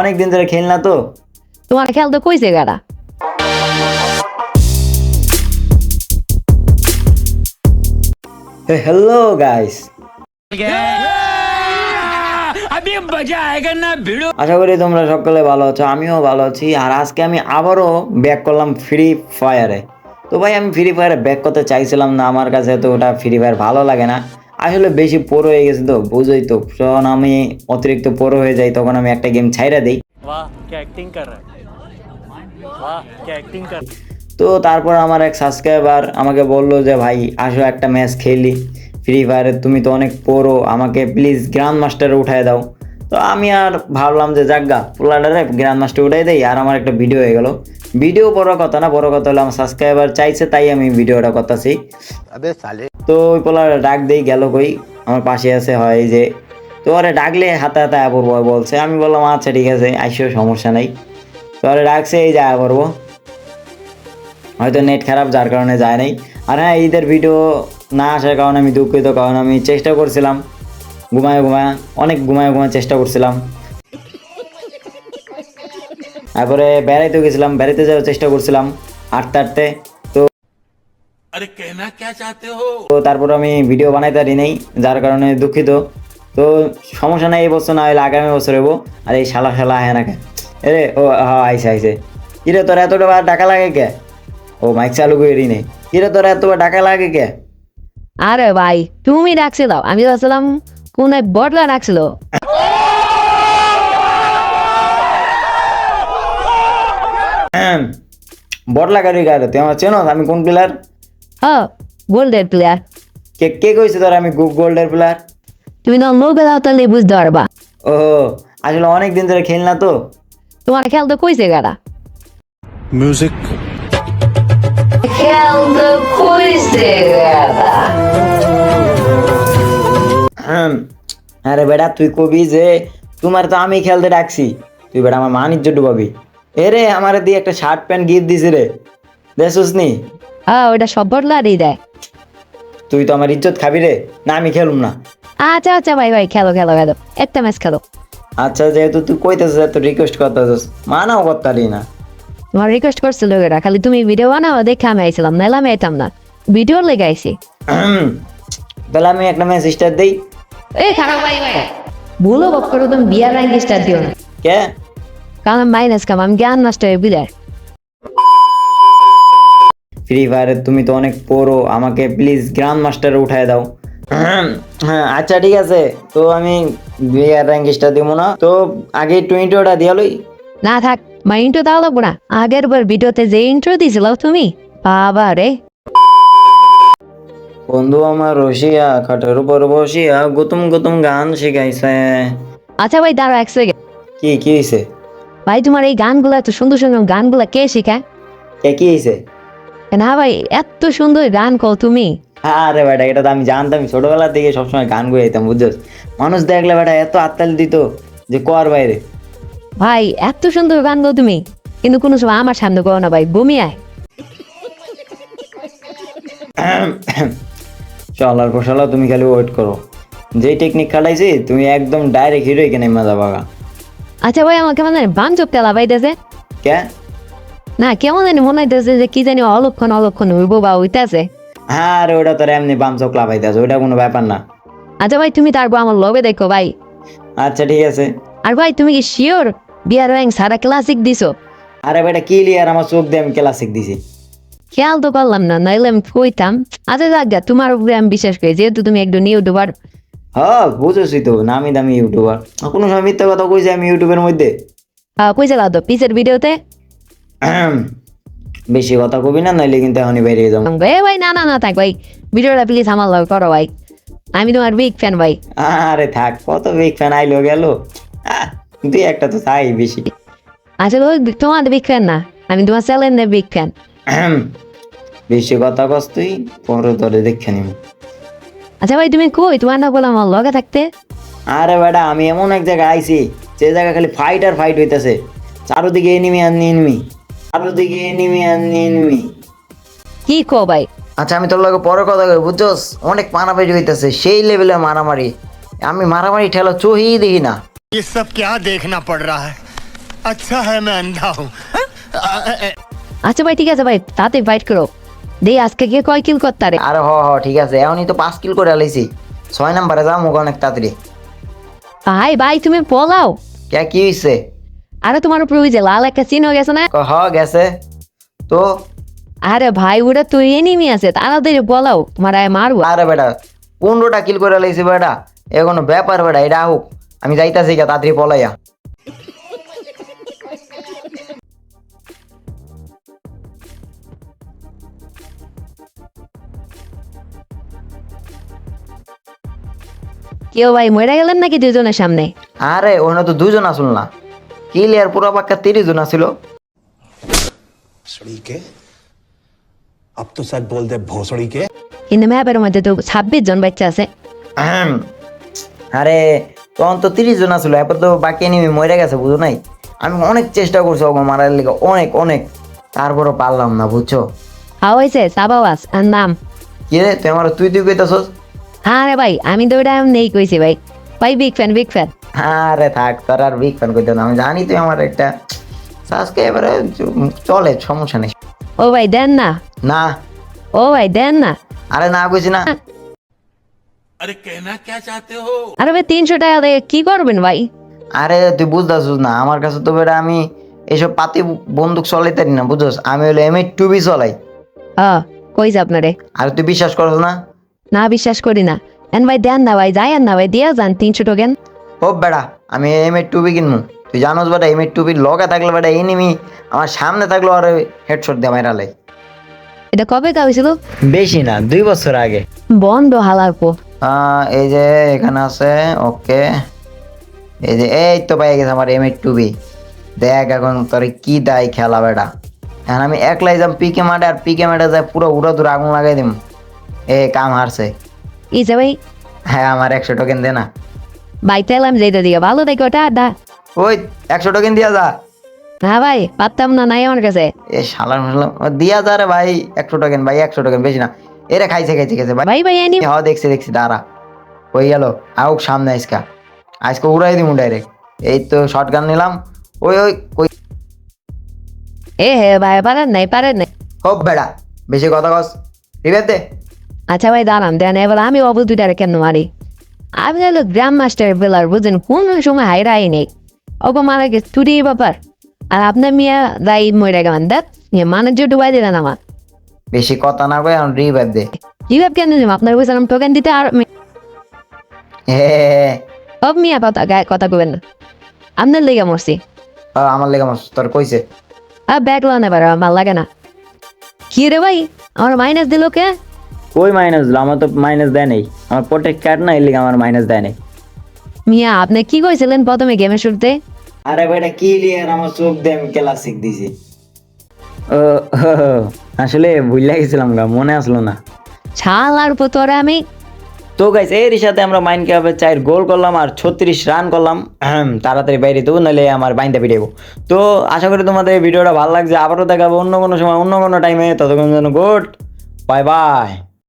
অনেক দিন ধরে খেল না তো। তোমার খেয়াল তো কইছে গাড়া হ্যালো গাইস আশা করি তোমরা সকলে ভালো আছো আমিও ভালো আছি আর আজকে আমি আবারও ব্যাক করলাম ফ্রি ফায়ারে তো ভাই আমি ফ্রি ফায়ারে ব্যাক করতে চাইছিলাম না আমার কাছে তো ওটা ফ্রি ফায়ার ভালো লাগে না। আসলে বেশি পোর হয়ে গেছে তো বুঝোই তো। যখন আমি অতিরিক্ত পোর হয়ে যাই তখন আমি একটা গেম ছাইরা দিই। তো তারপর আমার এক সাবস্ক্রাইবার আমাকে বলল যে ভাই আসো একটা ম্যাচ খেলি। ফ্রি ফায়ারে তুমি তো অনেক পোড়ো আমাকে প্লিজ গ্র্যান্ড মাস্টারে উঠায় দাও। তো আমি আর ভাবলাম যে যাগ্গা পোলাডারে গ্রান্ড মাস্টার উঠাই দেই। আর আমার একটা ভিডিও হয়ে গেল। ভিডিও বড় কথা না বড় কথা হলো আমার সাবস্ক্রাইবার চাইছে তাই আমি ভিডিওটা করতেছি। তো ওই পোলার ডাক দেই, গেল কই? আমার পাশে আছে, হয় যে। তো ওরে ডাকলে হাতে হাতে পড়ব বলছে। আমি বললাম আচ্ছা ঠিক আছে, আইসো, সমস্যা নাই। তো ওরে ডাকছে, এই যা করব হয়তো নেট খারাপ, যার কারণে যায় নাই। আর হ্যাঁ ঈদের ভিডিও না আসার কারণে আমি দুঃখিত, কারণ আমি চেষ্টা করছিলাম। ঘুমায় ঘুমায়, অনেক ঘুমায় ঘুমায় চেষ্টা করছিলাম। তারপরে বেড়াইতে গেছিলাম, বেড়াইতে যাওয়ার চেষ্টা করছিলাম আটতে আটতে আরে কেনা কে চাতে হো তো তারপর আমি ভিডিও বানাইতে পারি নাই যার কারণে দুঃখিত। তো সমস্যা নাই এই বছর না হলে আগামী বছর এবো আর এই শালা শালা হ্যাঁ না এরে ও হ্যাঁ আইসে আইসে কিরে তোর এতটা ডাকা লাগে কে? ও মাইক চালু করে রি নেই কিরে তোর এতটা ডাকা লাগে কে? আরে ভাই তুমি ডাকছে দাও। আমি আসলাম কোন এক বটলা ডাকছিল হ্যাঁ, বটলা গাড়ি গাড়ি। তুই আমার চেনো? আমি কোন প্লেয়ার হ্যাঁ গোল্ডের প্লেয়ার কে কে কইছে তোর আমি গোল্ডের প্লেয়ার তুমি না লোকে দাও তাহলে বুঝতে পারবা ও আসলে অনেক দিন ধরে খেল না তো তোমার খেলতে কইছে গাড়া মিউজিক খেলতে কইছে আরে বেটা তুই কবি যে তোমার তো আমি খেলতে ডাকছি। তুই বেটা আমার মানিজ্য ডুবাবি। এরে আমার দিয়ে একটা শার্ট প্যান্ট গিফট দিছি রে দেখছিস নি হ্যাঁ ওটা সব বটলারই দেয় তুই তো আমার ইজ্জত খাবি রে। না আমি খেলুম না। আচ্ছা আচ্ছা ভাই ভাই খেলো খেলো খেলো। একটা ম্যাচ খেলো। আচ্ছা যেহেতু তুই কইতেছিস এত রিকোয়েস্ট করতেছিস মানাও করতারি না। তোমার রিকোয়েস্ট করছিল ওরা খালি তুমি ভিডিও বানাও দেখে আমি আইছিলাম নাহলে আমি আইতাম না। ভিডিও লেগে আইছি। তাহলে আমি একটা ম্যাচ স্টার্ট দিই। এই খারাপ ভাই ভাই। ভুলো বক করে তুমি বিয়ার র্যাঙ্ক স্টার্ট দিও না। কে? কারণ মাইনাস কাম আমি জ্ঞান নষ্ট হয়ে বিদায়। ফ্রি ফায়ারে তুমি তো অনেক পড়ো আমাকে প্লিজ গ্রান্ড মাস্টারে উঠায় দাও। হ্যাঁ আচ্ছা ঠিক আছে। তো আমি বিয়ার র্যাঙ্ক স্টার দিব না। তো আগে টোয়েন্টি ওটা দিয়ালই না থাক মা ইন্ট্রো দাও লাগবো না। আগের বার ভিডিওতে যে ইন্ট্রো দিয়েছিল তুমি বাবা রে। বন্ধু আমার রসিয়া খাটের উপর বসিয়া গুতুম গুতুম গান শিখাইছে। আচ্ছা ভাই দাঁড়াও এক সেকেন্ড কি কি হয়েছে ভাই তোমার এই গানগুলো এত সুন্দর সুন্দর গানগুলো কে শেখায়? কে কি হয়েছে না ভাই এত সুন্দর গান কও তুমি। আরে বেটা এটা তো আমি জানতাম ছোটবেলা থেকে সবসময় গান গাইতাম বুঝছস? মানুষ দেখলে বেটা এত আত্মালি দিত যে কর বাইরে। ভাই এত সুন্দর গান কও তুমি। কিন্তু কোনো সময় আমার সামনে করো না ভাই বমি আয়। চল আর কোশালা তুমি খালি ওয়েট করো। যেই টেকনিক খাটাইছি তুমি একদম ডাইরেক্ট হিরো এখানে মজা পাগা আচ্ছা ভাই আমাকে কেমন জানি বাঞ্চব তেলা বাইতেছে কে? না কেমন জানি মনে হইতেছে যে কি জানি অলক্ষণ অলক্ষণ হইব বা হইতেছে। হ্যাঁ আরে ওটা তোর এমনি বাম চোখ লাভাইতেছে ওটা কোনো ব্যাপার না। আচ্ছা ভাই তুমি তারপর আমার লবে দেখো ভাই। আচ্ছা ঠিক আছে। আর ভাই তুমি কি শিওর বিয়ার র্যাঙ্ক সারা ক্লাসিক দিছো? আরে বেটা কি লিয়ার আমার চোখ দিয়ে আমি ক্লাসিক দিছি। খেয়াল তো করলাম না নাইলে আমি কইতাম। আচ্ছা যাক গা, তোমার উপরে আমি বিশ্বাস করি যেহেতু তুমি একজন ইউটিউবার। হ্যাঁ বুঝেছি তো নামি দামি ইউটিউবার। কোনো সময় মিথ্যা কথা কইছি আমি ইউটিউবের মধ্যে? কইছে তো পিসের ভিডিওতে বেশি কথা কবি না নাইলে কিন্তু এখনই বেরিয়ে যাব। এ ভাই না না না থাক ভাই। ভিডিওটা প্লিজ আমার লগে করো ভাই। আমি তোমার বিগ ফ্যান ভাই। আরে থাক কত বিগ ফ্যান আইলো গেল। দুই একটা তো তাই বেশি। আসলে ওই তোমার বিগ ফ্যান না আমি তোমার চ্যানেলের বিগ ফ্যান বেশি কথা কস তুই পরে তোরে দেখে নিব। আচ্ছা ভাই তুমি কই? তোমার না বলে আমার লগে থাকতে। আরে বেটা আমি এমন এক জায়গায় আইছি যে জায়গা খালি ফাইট আর ফাইট হইতেছে। চারোদিকে এনিমি আর এনিমি চারোদিকে এনিমি আর এনিমি কি কো ভাই আচ্ছা আমি তোর লগে পরে কথা কই বুঝছস অনেক মারামারি হইতেছে সেই লেভেলে মারামারি আমি মারামারি ঠেলা চোহি দেখি না ये सब क्या देखना पड़ रहा है अच्छा है मैं अंधा हूँ আচ্ছা ভাই ঠিক আছে ভাই তাতে বাইট করো দে আজকে কে কয় কিল করতারে আরে হ হ ঠিক আছে এমনই তো পাঁচ কিল করে আলাইছি ছয় নাম্বারে যাও মুখ অনেক তাড়াতাড়ি ভাই ভাই তুমি পলাও কে কি হয়েছে আরে তোমার উপরে ওই যে লাল একটা চিহ্ন গেছে না? হ গেছে। তো? আরে ভাই ওটা তো এনিমি আছে তাড়াতাড়ি বলাও তোমার আয় মারবো। আরে বেটা পনেরোটা কিল করে লাইছি বেটা। এ কোনো ব্যাপার বেটা এটা হোক। আমি যাইতাছি গা তাড়াতাড়ি পলাইয়া। কেউ ভাই মরে গেলেন নাকি দুজনের সামনে? আরে ওখানে তো দুজন আসল না। ক্লিয়ার পুরো পাক্কা তিরিশ জন আছিল। কিন্তু ছাব্বিশ জন বাচ্চা আছে। আরে তখন তো তিরিশ জন তো বাকি মরে গেছে নাই? আমি অনেক চেষ্টা করছি মারার লিগে অনেক অনেক। পারলাম না বুঝছ? হয়েছে আর নাম। কি রে তুই তুই তুই হ্যাঁ রে ভাই আমি তো নেই কইছি ভাই। ভাই বিগ ফ্যান বিগ ফ্যান আরে থাক তোর আর বিগ ফ্যান কইতে না। আমি জানি তুই আমার একটা সাবস্ক্রাইবার চলে সমস্যা নেই। ও ভাই দেন না। না। ও ভাই দেন না। আরে না কইছি না। আরে কেনা কে চাইতে হো? আরে ভাই তিনশো টাকা দিয়ে কি করবেন ভাই? আরে তুই বুঝতেছিস না আমার কাছে তো বেটা আমি এসব পাতি বন্দুক চলাইতে না বুঝছস? আমি হলো এম টুবি চলাই। আ কইছে আপনারে? আর তুই বিশ্বাস করছ না? না বিশ্বাস করি না। এন ভাই দেন না ভাই যাই না ভাই দিয়া যান তিনশো টোকেন ও বেড়া আমি এম এর টুবি কিনবো তুই জানোস বেটা এম এর টুবির লগে থাকলে বেটা এনিমি আমার সামনে থাকল আর হেডশট দিয়ে মাইরালে এটা কবে গাইছিল বেশি না দুই বছর আগে। বন্ধ হালার পো। এই যে এখানে আছে ওকে। এই যে এই তো পাই গেছে আমার এম এর টুবি দেখ এখন তোর কি দায় খেলা বেটা এখন আমি একলাই যাম পিকে মাঠে আর পিকে মাঠে যাই পুরো উড়ো দূর আগুন লাগাই দিম। এ কাম হারছে। ইসে ভাই। হ্যাঁ আমার একশো টোকেন দে না। ভাই তেলাম যেতে দিকে ভালো দেখো ওটা দা ওই একশো টোকেন দিয়া যা। না ভাই পারতাম না নাই আমার কাছে। এ শালার মাসালাম দিয়া যা রে ভাই একশো টোকেন ভাই একশো টোকেন বেশি না। এরা খাইছে খাইছে খাইছে ভাই। ভাই এনি হ দেখছি দেখছি দাঁড়া। ওই গেল আউক সামনে আজকা আজকে উড়াই দিমু ডাইরেক্ট এই তো শর্ট গান নিলাম। ওই ওই ওই। এ হে ভাই পারেন নাই পারেন নাই। হোপ বেড়া বেশি কথা কস। রিবের দে। আচ্ছা ভাই দাঁড়ান দেন এবার আমি অবল দুইটারে কেন মারি আমি হলো গ্রাম মাস্টার বেলার বুঝেন কোন সময় হাইরাই নেই। অব মারা গেছে টুরি ব্যাপার। আর আপনার মিয়া দাই মরে গেলেন দেখ মানুষ ডুবাই দিলেন আমার। বেশি কথা না কই এখন রিবের দে। রিভাব কেন দিলাম আপনার বুঝলাম টোকেন দিতে আর সব মিয়া কথা গায়ে কথা কবেন না। আপনার লেগে মরছি। আমার লেগে মাস তোর কইছে? আর ব্যাগ লান এবার আমার লাগে না। কি রে ভাই আমার মাইনাস দিল কে? কই মাইনাস দিল আমার তো মাইনাস দেয় নেই। আমার প্রোটেক্ট কার্ড না এর লিগে আমার মাইনাস দেয় নেই। মিয়া আপনি কি কইছিলেন প্রথমে গেমের শুরুতে? আরে বেটা কি লিয়ে আর আমার চোখ দিয়ে আমি ক্লাসিক দিছি। ও আসলে ভুলে গেছিলাম গা মনে আসলো না। ছাল আর তোরে আমি। তো গাইস এর সাথে আমরা মাইন্ড ক্যাপে চার গোল করলাম আর ছত্রিশ রান করলাম। তাড়াতাড়ি বাইরে দেবো নাহলে আমার বাইন্দা পিটাইবো তো আশা করি তোমাদের এই ভিডিওটা ভালো লাগছে। আবারও দেখাবো অন্য কোনো সময় অন্য কোনো টাইমে ততক্ষণ যেন গুড বাই বাই